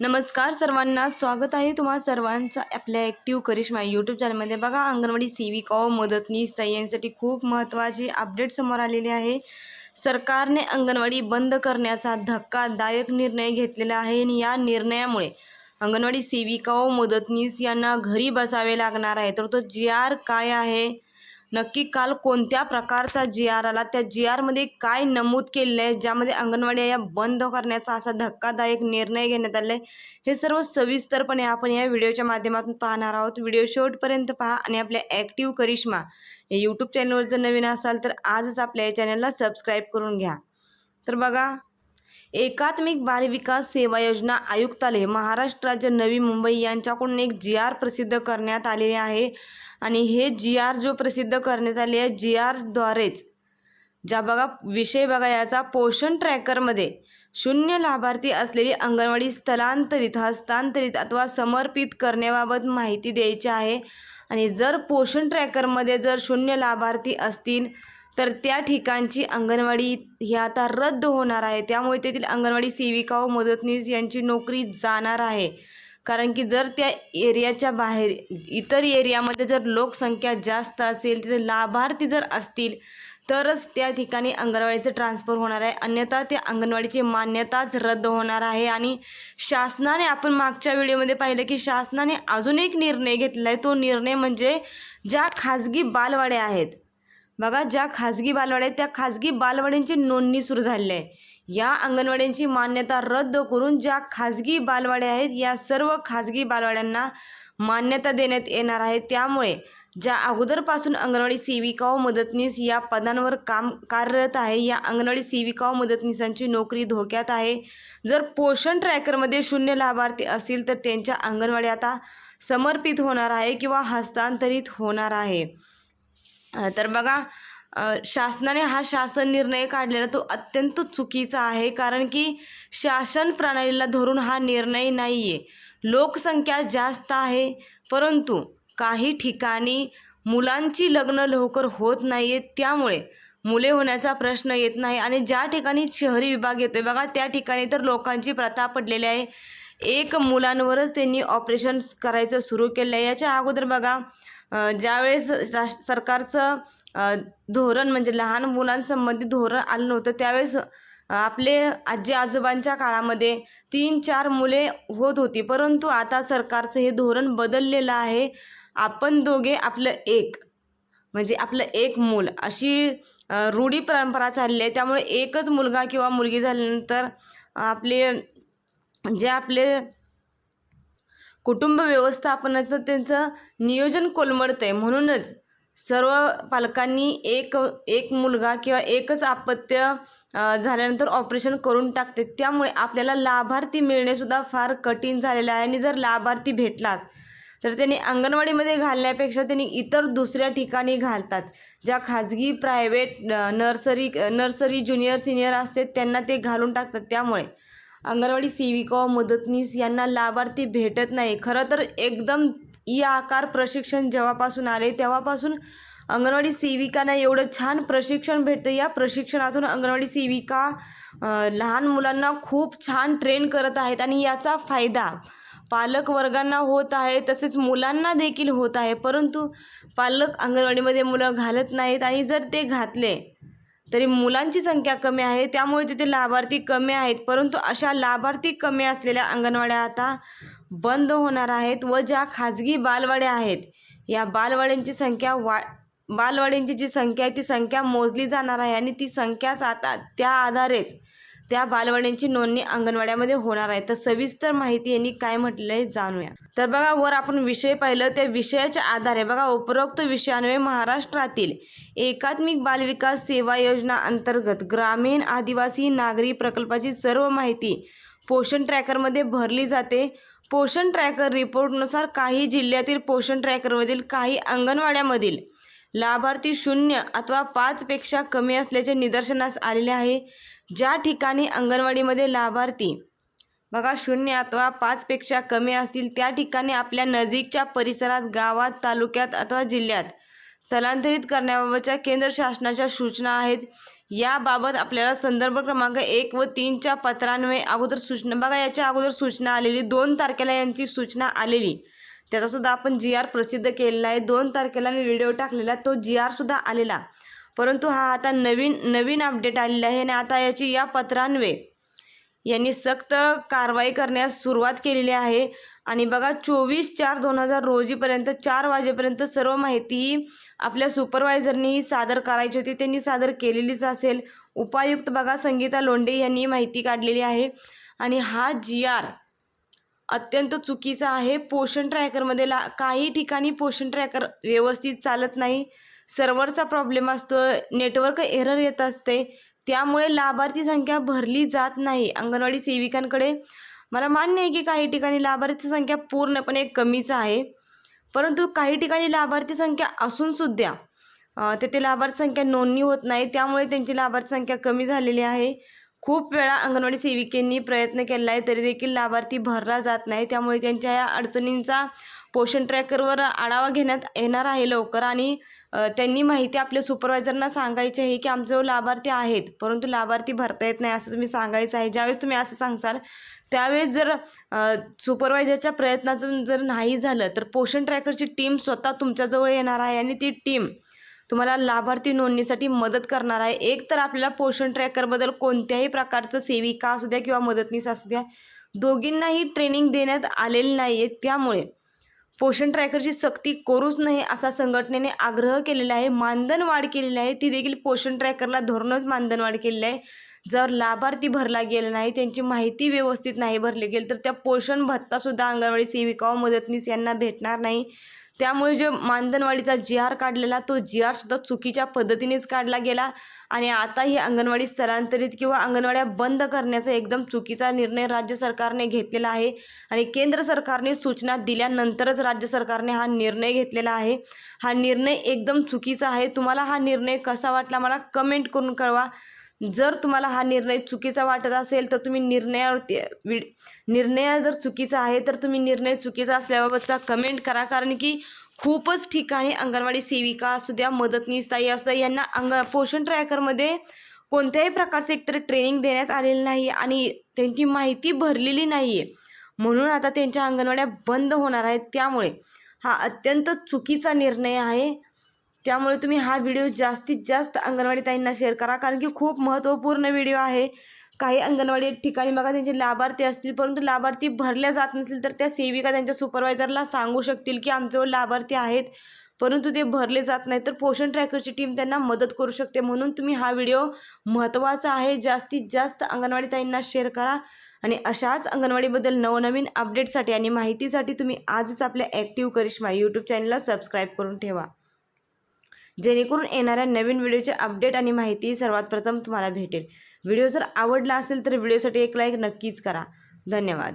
नमस्कार सर्वांना स्वागत आहे तुम्हा सर्वांचा आपल्या ॲक्टिव्ह करिश्मा यूट्यूब चॅनलमध्ये बघा अंगणवाडी सेविका व मदतनीस ताई यांसाठी खूप महत्त्वाचे अपडेट समोर आलेले आहे. सरकारने अंगणवाडी बंद करण्याचा धक्कादायक निर्णय घेतलेला आहे आणि या निर्णयामुळे अंगणवाडी सेविका व मदतनीस यांना घरी बसावे लागणार आहे. तर तो जी आर काय आहे? नक्की काल कोणत्या प्रकारचा जी आर आला? त्या जी आरमध्ये काय नमूद केलेलं आहे? ज्यामध्ये अंगणवाडी या बंद करण्याचा असा धक्कादायक निर्णय घेण्यात आला आहे. हे सर्व सविस्तरपणे आपण या व्हिडिओच्या माध्यमातून पाहणार आहोत. व्हिडिओ शेवटपर्यंत पहा आणि आपल्या ॲक्टिव्ह करिश्मा या यूट्यूब चॅनलवर जर नवीन असाल तर आजच आपल्या या चॅनलला सबस्क्राईब करून घ्या. तर बघा एकात्मिक बालविकास सेवा योजना आयुक्तालय महाराष्ट्र राज्य नवी मुंबई यांच्याकडून एक जी आर प्रसिद्ध करण्यात आलेले आहे. आणि हे जी आर जो प्रसिद्ध करण्यात आले आहे जी आरद्वारेच ज्या बघा विषय बघा याचा पोषण ट्रॅकरमध्ये शून्य लाभार्थी असलेली अंगणवाडी स्थलांतरित हस्तांतरित अथवा समर्पित करण्याबाबत माहिती द्यायची आहे. आणि जर पोषण ट्रॅकरमध्ये जर शून्य लाभार्थी असतील तर त्या ठिकाणची अंगणवाडी ही आता रद्द होणार आहे. त्यामुळे तेथील अंगणवाडी सेविका व मदतनीस यांची नोकरी जाणार आहे. कारण की जर त्या एरियाच्या बाहेर इतर एरियामध्ये जर लोकसंख्या जास्त असेल तिथे लाभार्थी जर असतील तरच त्या ठिकाणी अंगणवाडीचं ट्रान्सफर होणार आहे. अन्यथा त्या अंगणवाडीची मान्यताच रद्द होणार आहे. आणि शासनाने आपण मागच्या व्हिडिओमध्ये पाहिलं की शासनाने अजून एक निर्णय घेतला आहे तो निर्णय म्हणजे ज्या खाजगी बालवाड्या आहेत बघा ज्या खाजगी बालवाड्या आहेत त्या खाजगी बालवाड्यांची नोंदणी सुरू झालेली आहे. या अंगणवाड्यांची मान्यता रद्द करून ज्या खाजगी बालवाड्या आहेत या सर्व खाजगी बालवाड्यांना मान्यता देण्यात येणार आहे. त्यामुळे ज्या अगोदरपासून अंगणवाडी सेविका व मदतनीस या पदांवर काम कार्यरत आहे या अंगणवाडी सेविका व मदतनीसांची नोकरी धोक्यात आहे. जर पोषण ट्रॅकरमध्ये शून्य लाभार्थी असतील तर त्यांच्या अंगणवाडी आता समर्पित होणार आहे किंवा हस्तांतरित होणार आहे. तर बघा शासनाने हा शासन निर्णय काढलेला तो अत्यंत चुकीचा आहे कारण की शासन प्रणालीला धरून हा निर्णय नाही आहे लोकसंख्या जास्त आहे परंतु काही ठिकाणी मुलांची लग्न लवकर होत नाही आहेत त्यामुळे मुले होण्याचा प्रश्न येत नाही. आणि ज्या ठिकाणी शहरी विभाग येतो आहे बघा त्या ठिकाणी तर लोकांची प्रथा पडलेली आहे. एक मुलांवरच त्यांनी ऑपरेशन करायचं सुरू केलं आहे याच्या अगोदर बघा ज्यावेळेस राष्ट्र सरकारचं धोरण म्हणजे लहान मुलांसंबंधी धोरण आलं नव्हतं त्यावेळेस आपले आजी आजोबांच्या काळामध्ये तीन चार मुले होत होती. परंतु आता सरकारचं हे धोरण बदललेलं आहे. आपण दोघे आपलं एक म्हणजे आपलं एक मूल अशी रूढी परंपरा चालली आहे. त्यामुळे एकच मुलगा किंवा मुलगी झाल्यानंतर आपले जे आपले कुटुंब व्यवस्थापनाचं त्यांचं नियोजन कोलमडतं आहे म्हणूनच सर्व पालकांनी एक एक मुलगा किंवा एकच अपत्य झाल्यानंतर ऑपरेशन करून टाकते. त्यामुळे आपल्याला लाभार्थी मिळणेसुद्धा फार कठीण झालेलं आहे. आणि जर लाभार्थी भेटलाच तर त्यांनी अंगणवाडीमध्ये घालण्यापेक्षा त्यांनी इतर दुसऱ्या ठिकाणी घालतात. ज्या खाजगी private nursery nursery junior senior असते त्यांना ते घालून टाकतात. त्यामुळे अंगणवाडी सेविका व मदतनीस यांना लाभार्थी भेटत नाही. खरं तर एकदम ई आकार प्रशिक्षण जेव्हापासून आले तेव्हापासून अंगणवाडी सेविकांना एवढं छान प्रशिक्षण भेटतं. या प्रशिक्षणातून अंगणवाडी सेविका लहान मुलांना खूप छान ट्रेन करत आहेत आणि याचा फायदा पालक वर्गांना होत आहे तसेच मुलांना देखील होत आहे. परंतु पालक अंगणवाडीमध्ये मुलं घालत नाहीत आणि जर ते घातले तरी मुलांची संख्या कमी आहे त्यामुळे तिथे लाभार्थी कमी आहेत. परंतु अशा लाभार्थी कमी असलेल्या अंगणवाड्या आता बंद होणार आहेत व ज्या खाजगी बालवाड्या आहेत या बालवाड्यांची संख्या वा बालवाड्यांची जी संख्या आहे ती संख्या मोजली जाणार आहे आणि ती संख्याच आता त्या आधारेच त्या बालवाड्यांची नोंदणी अंगणवाड्यामध्ये होणार आहे. तर सविस्तर माहिती यांनी काय म्हटलं आहे जाणूया. तर बघा वर आपण विषय पाहिलं त्या विषयाच्या आधारे बघा उपरोक्त विषयान्वये महाराष्ट्रातील एकात्मिक बालविकास सेवा योजना अंतर्गत ग्रामीण आदिवासी नागरी प्रकल्पाची सर्व माहिती पोषण ट्रॅकरमध्ये भरली जाते. पोषण ट्रॅकर रिपोर्टनुसार काही जिल्ह्यातील पोषण ट्रॅकरमधील काही अंगणवाड्यामधील लाभार्थी शून्य अथवा पाचपेक्षा कमी असल्याचे निदर्शनास आलेले आहे. ज्या ठिकाणी अंगणवाडीमध्ये लाभार्थी बघा शून्य अथवा पाचपेक्षा कमी असतील त्या ठिकाणी आपल्या नजीकच्या परिसरात गावात तालुक्यात अथवा जिल्ह्यात स्थलांतरित करण्याबाबतच्या केंद्र शासनाच्या सूचना आहेत. याबाबत आपल्याला संदर्भ क्रमांक एक व तीनच्या पत्रान्वये अगोदर सूचना बघा याच्या अगोदर सूचना आलेली दोन तारखेला यांची सूचना आलेली. त्याचासुद्धा आपण जी आर प्रसिद्ध केलेला आहे. दोन तारखेला मी व्हिडिओ टाकलेला तो जी आरसुद्धा आलेला. परंतु हा आता नवीन नवीन अपडेट आलेला आहे आणि आता याची या पत्रान्वे यांनी सक्त कारवाई करण्यास सुरुवात केलेली आहे. आणि बघा चोवीस चार दोन हजार रोजीपर्यंत चार वाजेपर्यंत सर्व माहिती आपल्या सुपरवायझरनी सादर करायची होती. त्यांनी सादर केलेलीच असेल. उपायुक्त बघा संगीता लोंढे यांनी माहिती काढलेली आहे. आणि हा जी आर अत्यंत चुकीचा आहे. पोषण ट्रॅकरमध्ये ला काही ठिकाणी पोषण ट्रॅकर व्यवस्थित चालत नाही. सर्व्हरचा प्रॉब्लेम असतो. नेटवर्क एरर येत असते. त्यामुळे लाभार्थी संख्या भरली जात नाही. अंगणवाडी सेविकांकडे मला मान्य आहे की काही ठिकाणी लाभार्थी संख्या पूर्णपणे कमीच आहे. परंतु काही ठिकाणी लाभार्थी संख्या असूनसुद्धा तेथे लाभार्थी संख्या नोंदणी होत नाही. त्यामुळे त्यांची लाभार्थी संख्या कमी झालेली आहे. खूप वेळा अंगणवाडी सेविकेंनी प्रयत्न केला आहे तरी देखील लाभार्थी भरला जात नाही. त्यामुळे त्यांच्या या अडचणींचा पोषण ट्रॅकरवर आढावा घेण्यात येणार आहे लवकर. आणि त्यांनी माहिती आपल्या सुपरवायझरना सांगायची आहे की आमचे लाभार्थी आहेत परंतु लाभार्थी भरता येत नाही असं तुम्ही सांगायचं आहे. ज्यावेळेस तुम्ही असं सांगसाल त्यावेळेस जर सुपरवायझरच्या प्रयत्नातून जर नाही झालं तर पोषण ट्रॅकरची टीम स्वतः तुमच्याजवळ येणार आहे आणि ती टीम तुम्हाला लाभार्थी नोंदणीसाठी मदत करणार आहे. एक तर आपल्याला पोषण ट्रॅकरबद्दल कोणत्याही प्रकारचं सेविका असू द्या किंवा मदतनीस असू द्या दोघींनाही ट्रेनिंग देण्यात आलेली नाही आहे त्यामुळे पोषण ट्रॅकरची सक्ती करूच नये असा संघटनेने आग्रह केलेला आहे. मानधन वाढ केलेली आहे. ती देखील पोषण ट्रॅकरला धरूनच मानधन वाढ केलेली आहे. जर लाभार्थी भरला गेला नाही त्यांची माहिती व्यवस्थित नाही भरली गेली तर त्या पोषण भत्तासुद्धा अंगणवाडी सेविका व मदतनीस यांना भेटणार नाही. त्यामुळे जे मानधनवाडीचा जी आर काढलेला तो जी आरसुद्धा चुकीच्या पद्धतीनेच काढला गेला आणि आता ही अंगणवाडी स्थलांतरित किंवा अंगणवाड्या बंद करण्याचा एकदम चुकीचा निर्णय राज्य सरकारने घेतलेला आहे आणि केंद्र सरकारने सूचना दिल्यानंतरच राज्य सरकारने हा निर्णय घेतलेला आहे. हा निर्णय एकदम चुकीचा आहे. तुम्हाला हा निर्णय कसा वाटला मला कमेंट करून कळवा. जर तुम्हाला हा निर्णय चुकीचा वाटत असेल तर तुम्ही निर्णयावरती वि निर्णय जर चुकीचा आहे तर तुम्ही निर्णय चुकीचा असल्याबाबतचा कमेंट करा. कारण की खूपच ठिकाणी अंगणवाडी सेविका असू द्या मदतनीस ताई असू द्या यांना अंग पोषण ट्रॅकरमध्ये कोणत्याही प्रकारचं एकतर ट्रेनिंग देण्यात आलेलं नाही आणि त्यांची माहिती भरलेली नाही आहे म्हणून आता त्यांच्या अंगणवाड्या बंद होणार आहेत. त्यामुळे हा अत्यंत चुकीचा निर्णय आहे. त्यामुळे तुम्ही हा व्हिडिओ जास्तीत जास्त अंगणवाडी ताईंना शेअर करा. कारण की खूप महत्त्वपूर्ण व्हिडिओ आहे. काही अंगणवाडी ठिकाणी बघा त्यांचे लाभार्थी असतील परंतु लाभार्थी भरल्या जात नसतील तर त्या सेविका त्यांच्या सुपरवायझरला सांगू शकतील की आमच्यावर लाभार्थी आहेत. परंतु ते भरले जात नाही तर पोषण ट्रॅकरची टीम त्यांना मदत करू शकते. म्हणून तुम्ही हा व्हिडिओ महत्त्वाचा आहे. जास्तीत जास्त अंगणवाडी ताईंना शेअर करा. आणि अशाच अंगणवाडीबद्दल नवनवीन अपडेटसाठी आणि माहितीसाठी तुम्ही आजच आपल्या ॲक्टिव्ह करिश्मा यूट्यूब चॅनलला सबस्क्राईब करून ठेवा. जेणेकरून येणाऱ्या नवीन व्हिडिओचे अपडेट आणि माहिती सर्वात प्रथम तुम्हाला भेटेल. व्हिडिओ जर आवडला असेल तर व्हिडिओसाठी एक लाईक नक्कीच करा. धन्यवाद.